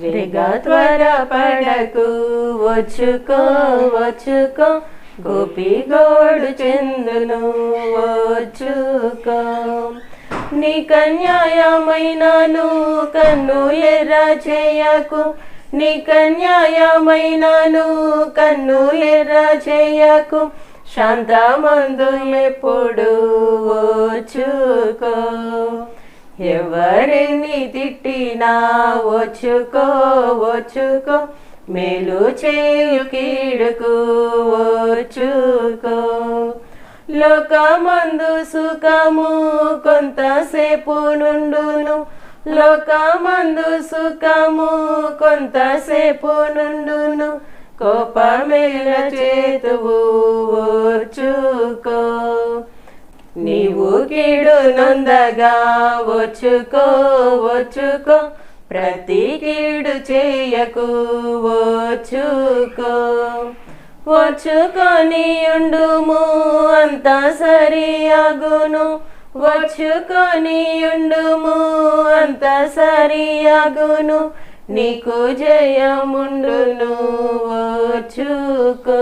శ్రీగా త్వరపడకు వచ్చుకో వచ్చుకో. గోపి గోడు చెందును. వచ్చుకో. నీ కన్యాయమైనను కన్ను ఎర్ర చేయకు. నీ కన్యాయమైనను కన్ను ఎర్ర చేయకు. శాంతమందు ఎప్పుడు వచ్చుకో. ఎవరిని తిట్టినా వచ్చుకో వచ్చుకో మేలు చేయు కీడుకు వచ్చుకో. లోకమందు సుఖము కొంతసేపు నుండును లోకమందు సుఖము కొంతసేపు నుండును కోపమేల చేతువు వచ్చుకో. నీవు కీడు నొందగా వచ్చుకో వచ్చుకో ప్రతి కీడు చేయకు వచ్చుకో వచ్చుకొని ఉండుము అంత సరియాగును వచ్చుకొని ఉండుము అంత సరియాగును నీకు జయముండును వచ్చుకో